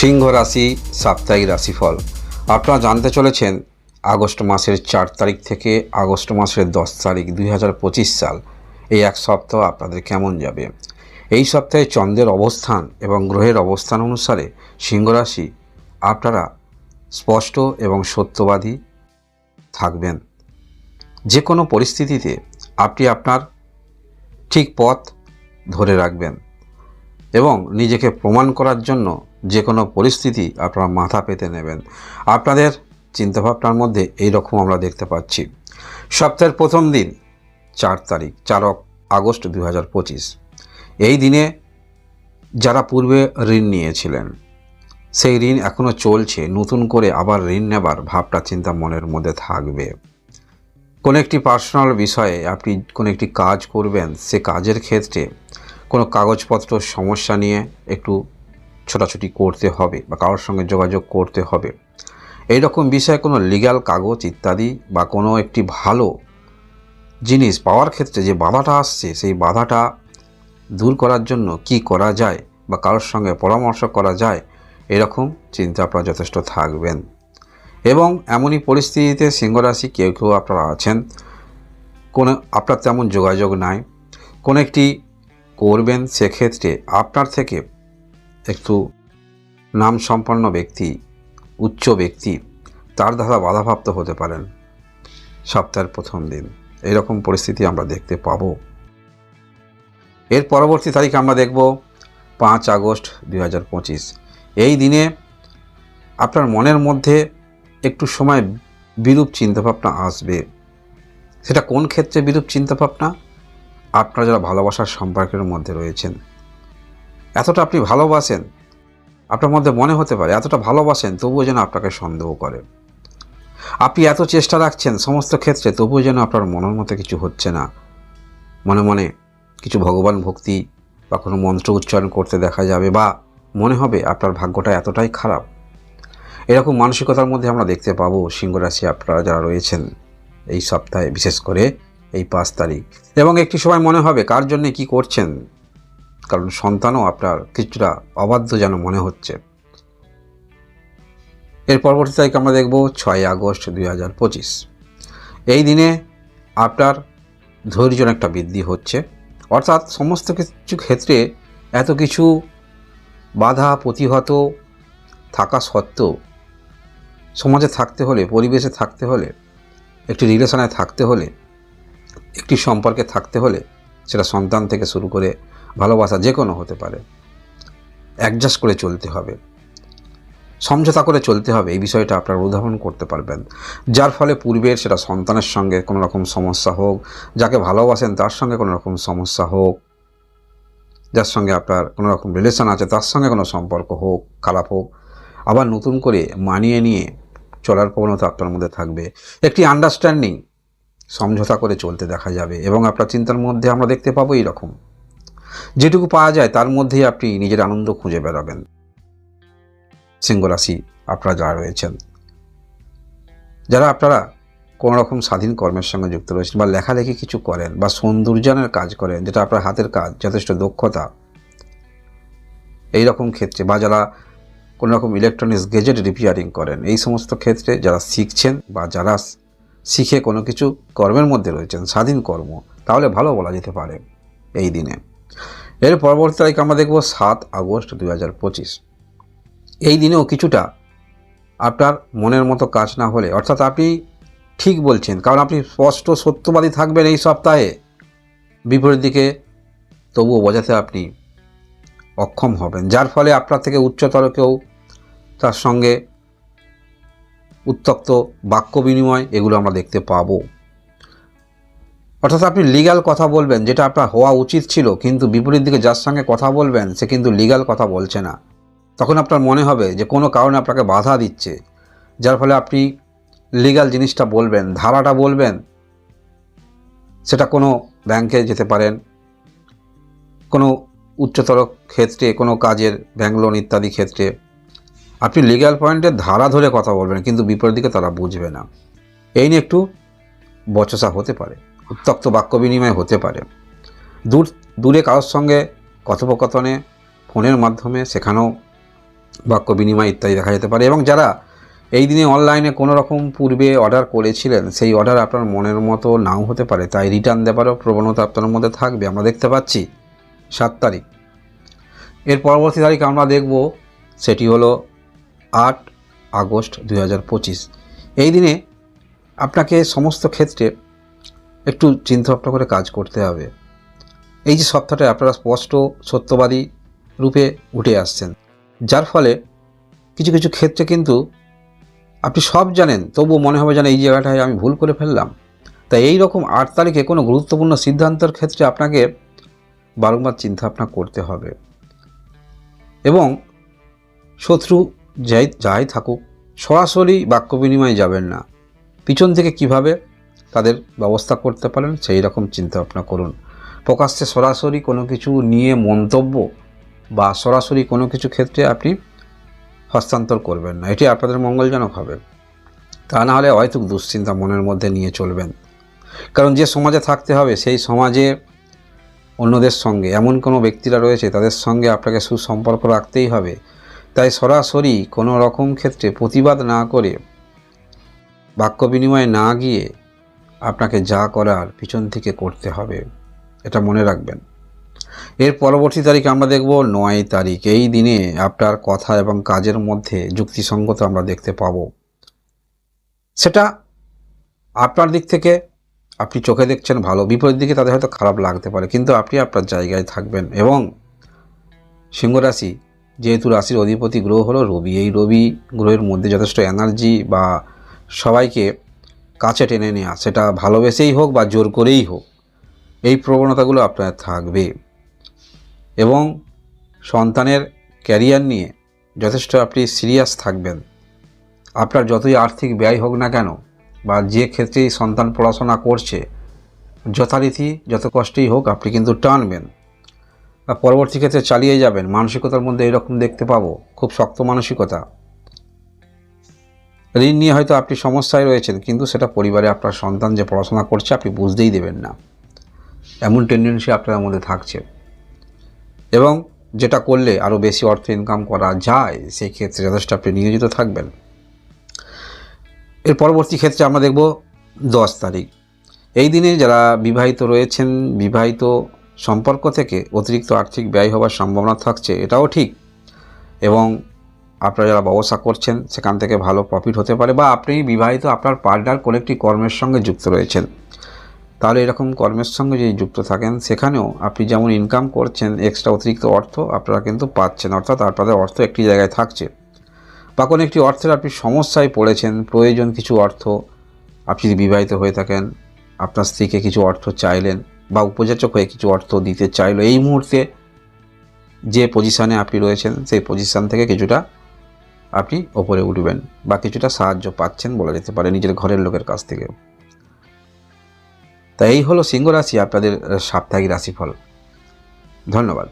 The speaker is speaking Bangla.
সিংহ রাশি, সাপ্তাহিক রাশিফল। আপনারা জানতে চলেছেন আগস্ট মাসের চার তারিখ থেকে আগস্ট মাসের দশ তারিখ দুই হাজার পঁচিশ সাল। এই এক সপ্তাহ আপনাদের কেমন যাবে? এই সপ্তাহে চন্দ্রের অবস্থান এবং গ্রহের অবস্থান অনুসারে সিংহ রাশি আপনারা স্পষ্ট এবং সত্যবাদী থাকবেন। যে কোনো পরিস্থিতিতে আপনি আপনার ঠিক পথ ধরে রাখবেন এবং নিজেকে প্রমাণ করার জন্য যে কোনো পরিস্থিতি আপনারা মাথা পেতে নেবেন। আপনাদের চিন্তাভাবনার মধ্যে এই রকম আমরা দেখতে পাচ্ছি। সপ্তাহের প্রথম দিন, চার তারিখ, চার আগস্ট দু হাজার পঁচিশ। এই দিনে যারা পূর্বে ঋণ নিয়েছিলেন, সেই ঋণ এখনও চলছে, নতুন করে আবার ঋণ নেবার ভাবটা চিন্তা মনের মধ্যে থাকবে। কোনো একটি পার্সোনাল বিষয়ে আপনি কোনো একটি কাজ করবেন, সে কাজের ক্ষেত্রে কোনো কাগজপত্র সমস্যা নিয়ে একটু ছোটাছুটি করতে হবে বা কারোর সঙ্গে যোগাযোগ করতে হবে। এই রকম বিষয়ে কোনো লিগ্যাল কাগজ ইত্যাদি বা কোনো একটি ভালো জিনিস পাওয়ার ক্ষেত্রে যে বাধাটা আসছে, সেই বাধাটা দূর করার জন্য কি করা যায় বা কারোর সঙ্গে পরামর্শ করা যায়, এরকম চিন্তা আপনারা যথেষ্ট থাকবেন। এবং এমনই পরিস্থিতিতে সিংহরাশি কেউ কেউ আপনারা আছেন, কোনো আপনার তেমন যোগাযোগ নাই, কোনো একটি করবেন সেক্ষেত্রে আপনার থেকে একটু নাম সম্পন্ন ব্যক্তি, উচ্চ ব্যক্তি, তার দ্বারা বাধাপ্রাপ্ত হতে পারেন। সপ্তাহের প্রথম দিন। এরকম পরিস্থিতি আমরা দেখতে পাবো। এর পরবর্তী তারিখ আমরা দেখব পাঁচ আগস্ট দুই হাজার পঁচিশ। এই দিনে আপনার মনের মধ্যে একটু সময় বিরূপ চিন্তাভাবনা আসবে। সেটা কোন ক্ষেত্রে বিরূপ চিন্তাভাবনা? আপনারা যারা ভালোবাসার সম্পর্কের মধ্যে রয়েছেন এতটা আপনি ভালোবাসেন, আপনার মধ্যে মনে হতে পারে এতটা ভালোবাসেন, তবুও যেন আপনাকে সন্দেহ করে। আপনি এত চেষ্টা রাখছেন সমস্ত ক্ষেত্রে, তবুও যেন আপনার মনের মতো কিছু হচ্ছে না। মনে মনে কিছু ভগবান ভক্তি বা কোনো মন্ত্র উচ্চারণ করতে দেখা যাবে বা মনে হবে আপনার ভাগ্যটা এতটাই খারাপ। এরকম মানসিকতার মধ্যে আমরা দেখতে পাবো সিংহরাশি আপনারা যারা রয়েছেন এই সপ্তাহে, বিশেষ করে এই পাঁচ তারিখ। এবং একটি সময় মনে হবে কার জন্যে কি করছেন কারণ সন্তানও আপনার কিছুটা অবাধ্য যেন মনে হচ্ছে। এর পরবর্তী তারিখ আমরা দেখব ছয় আগস্ট দুই হাজার পঁচিশ। এই দিনে আপনার ধৈর্য একটা বৃদ্ধি হচ্ছে। অর্থাৎ সমস্ত কিছু ক্ষেত্রে এত কিছু বাধা প্রতিহত থাকা সত্ত্বেও সমাজে থাকতে হলে, পরিবেশে থাকতে হলে, একটি রিলেশনে থাকতে হলে, একটি সম্পর্কে থাকতে হলে সেটা সন্তান থেকে শুরু করে ভালোবাসা যে কোনো হতে পারে। অ্যাডজাস্ট করে চলতে হবে। সমঝোতা করে চলতে হবে, এই বিষয়টা আপনারা উদাহরণ করতে পারবেন। যার ফলে পূর্বের সেটা সন্তানের সঙ্গে কোনো রকম সমস্যা হোক, যাকে ভালোবাসেন তার সঙ্গে কোনো রকম সমস্যা হোক, যার সঙ্গে আপনার কোনো রকম রিলেশন আছে তার সঙ্গে কোনো সম্পর্ক হোক, খারাপ হোক, আবার নতুন করে মানিয়ে নিয়ে চলার প্রবণতা আপনার মধ্যে থাকবে। একটি আন্ডারস্ট্যান্ডিং সমঝোতা করে চলতে দেখা যাবে এবং আপনার চিন্তার মধ্যে আমরা দেখতে পাবো এই রকম যেটুকু পাওয়া যায়, তার মধ্যেই আপনি নিজের আনন্দ খুঁজে বেড়াবেন। সিংহ রাশি আপনারা যারা রয়েছেন, যারা আপনারা কোনো রকম স্বাধীন কর্মের সঙ্গে যুক্ত রয়েছেন বা লেখালেখি কিছু করেন বা সৌন্দর্যায়নের কাজ করেন, যেটা আপনার হাতের কাজ, যথেষ্ট দক্ষতা এই রকম ক্ষেত্রে বা যারা কোনো রকম ইলেকট্রনিক্স গেজেট রিপেয়ারিং করেন, এই সমস্ত ক্ষেত্রে যারা শিখছেন বা যারা শিখে কোনো কিছু কর্মের মধ্যে রয়েছেন, স্বাধীন কর্ম, তাহলে ভালো বলা যেতে পারে এই দিনে। এর পরবর্তী তারিখ আমরা দেখব সাত আগস্ট দুই হাজার পঁচিশ। এই দিনেও কিছুটা আপনার মনের মতো কাজ না হলে, অর্থাৎ আপনি ঠিক বলছেন, কারণ আপনি স্পষ্ট সত্যবাদী থাকবেন এই সপ্তাহে। বিপরীত দিকে তবুও বোঝাতে আপনি অক্ষম হবেন, যার ফলে আপনার থেকে উচ্চতর কেউ তার সঙ্গে উত্তক্ত বাক্য বিনিময় এগুলো আমরা দেখতে পাবো। অর্থাৎ আপনি লিগ্যাল কথা বলবেন, যেটা আপনার হওয়া উচিত ছিল, কিন্তু বিপরীত দিকে যার সঙ্গে কথা বলবেন, সে কিন্তু লিগ্যাল কথা বলছে না। তখন আপনার মনে হবে যে কোনো কারণে আপনাকে বাধা দিচ্ছে, যার ফলে আপনি লিগ্যাল জিনিসটা বলবেন, ধারাটা বলবেন, সেটা কোনো ব্যাংকে যেতে পারেন, কোনো উচ্চতর ক্ষেত্রে, কোনো কাজের ব্যাংক লোন ইত্যাদি ক্ষেত্রে। আপনি লিগ্যাল পয়েন্টের ধারা ধরে কথা বলবেন, কিন্তু বিপরীত দিকে তারা বুঝবে না। এই নিয়ে একটু বচসা হতে পারে। উত্তক্ত বাক্য বিনিময় হতে পারে। দূর, দূরে কারোর সঙ্গে কথোপকথনে, ফোনের মাধ্যমে সেখানেও বাক্য বিনিময় ইত্যাদি দেখা যেতে পারে। এবং যারা এই দিনে অনলাইনে কোনো রকম পূর্বে অর্ডার করেছিলেন, সেই অর্ডার আপনার মনের মতো নাও হতে পারে। তাই রিটার্ন দেওয়ারও প্রবণতা আপনার মধ্যে থাকবে। আমরা দেখতে পাচ্ছি সাত তারিখ। এর পরবর্তী তারিখ আমরা দেখব, সেটি হলো আট আগস্ট দু হাজার পঁচিশ। এই দিনে আপনাকে সমস্ত ক্ষেত্রে একটু চিন্তাভাবনা করে কাজ করতে হবে। এই যে সপ্তাহটা আপনারা স্পষ্ট সত্যবাদী রূপে উঠে আসছেন। যার ফলে কিছু কিছু ক্ষেত্রে কিন্তু আপনি সব জানেন, তবুও মনে হবে যেন এই জায়গাটায় আমি ভুল করে ফেললাম। তাই এই রকম আট তারিখে কোনো গুরুত্বপূর্ণ সিদ্ধান্তের ক্ষেত্রে আপনাকে বারংবার চিন্তা ভাবনা করতে হবে। এবং শত্রু যাই যাই থাকুক, সরাসরি বাক্য বিনিময়ে যাবেন না। পিছন থেকে কীভাবে তাদের ব্যবস্থা করতে পারেন, সেই রকম চিন্তা ভাবনা করুন। প্রকাশ্যে সরাসরি কোনো কিছু নিয়ে মন্তব্য বা সরাসরি কোনো কিছু ক্ষেত্রে আপনি হস্তান্তর করবেন না। এটি আপনাদের মঙ্গলজনক হবে। তা না হলে হয়তো দুশ্চিন্তা মনের মধ্যে নিয়ে চলবেন। কারণ যে সমাজে থাকতে হবে, সেই সমাজে অন্যদের সঙ্গে, এমন কোনো ব্যক্তিরা রয়েছে, তাদের সঙ্গে আপনাকে সুসম্পর্ক রাখতেই হবে। তাই সরাসরি কোনো রকম ক্ষেত্রে প্রতিবাদ না করে, বাক্য বিনিময়ে না গিয়ে আপনাকে যা করার পিছন থেকে করতে হবে, এটা মনে রাখবেন। এর পরবর্তী তারিখ আমরা দেখব, নয় তারিখ। এই দিনে আপনার কথা এবং কাজের মধ্যে যুক্তিসঙ্গত আমরা দেখতে পাব। সেটা আপনার দিক থেকে, আপনি চোখে দেখছেন ভালো, বিপরীত দিকে তাদের হয়তো খারাপ লাগতে পারে, কিন্তু আপনি আপনার জায়গায় থাকবেন এবং সিংহরাশি যেহেতু রাশির অধিপতি গ্রহ হলো রবি, এই রবি গ্রহের মধ্যে যথেষ্ট এনার্জি বা সবাইকে কাছে টেনে নেওয়া সেটা ভালোবেসেই হোক বা জোর করেই হোক, এই প্রবণতাগুলো আপনার থাকবে। এবং সন্তানের ক্যারিয়ার নিয়ে যথেষ্ট আপনি সিরিয়াস থাকবেন। আপনার যতই আর্থিক ব্যয় হোক না কেন, বা যে ক্ষেত্রেই সন্তান পড়াশোনা করছে, যথারীতি যত কষ্টেই হোক আপনি কিন্তু টানবেন। পরবর্তী ক্ষেত্রে চালিয়ে যাবেন। মানসিকতার মধ্যে এরকম দেখতে পাবো, খুব শক্ত মানসিকতা। ঋণ নিয়ে হয়তো আপনি সমস্যায় রয়েছেন, কিন্তু সেটা পরিবারে আপনার সন্তান যে পড়াশোনা করছে আপনি বুঝতেই দেবেন না। এমন টেন্ডেন্সি আপনার মধ্যে থাকছে। এবং যেটা করলে আরও বেশি অর্থ ইনকাম করা যায়, সেই ক্ষেত্রে যথেষ্ট আপনি নিয়োজিত থাকবেন। এর পরবর্তী ক্ষেত্রে আমরা দেখব দশ তারিখ। এই দিনে যারা বিবাহিত রয়েছেন, বিবাহিত সম্পর্ক থেকে অতিরিক্ত আর্থিক ব্যয় হওয়ার সম্ভাবনা থাকছে, এটাও ঠিক। এবং আপনারা যারা ব্যবসা করছেন, সেখান থেকে ভালো প্রফিট হতে পারে বা আপনি বিবাহিত আপনার পার্টনার কোনো একটি কর্মের সঙ্গে যুক্ত রয়েছেন। তাহলে এরকম কর্মের সঙ্গে যদি যুক্ত থাকেন, সেখানেও আপনি যেমন ইনকাম করছেন এক্সট্রা অতিরিক্ত অর্থ আপনারা কিন্তু পাচ্ছেন। অর্থাৎ আপনাদের অর্থ একটি জায়গায় থাকছে। বা কোনো একটি অর্থের আপনি সমস্যায় পড়েছেন, প্রয়োজন কিছু অর্থ, আপনি যদি বিবাহিত হয়ে থাকেন, আপনার স্ত্রীকে কিছু অর্থ চাইলেন বা উপযাচক হয়ে কিছু অর্থ দিতে চাইলো, এই মুহূর্তে যে পজিশানে আপনি রয়েছেন, সেই পজিশান থেকে কিছুটা আপনি ওপরে উঠবেন। বা কিছুটা সাহায্য পাচ্ছেন বলা যেতে পারে নিজের ঘরের লোকের কাছ থেকে তাই এই হলো সিংহ রাশি আপনাদের সাপ্তাহিক রাশিফল। ধন্যবাদ।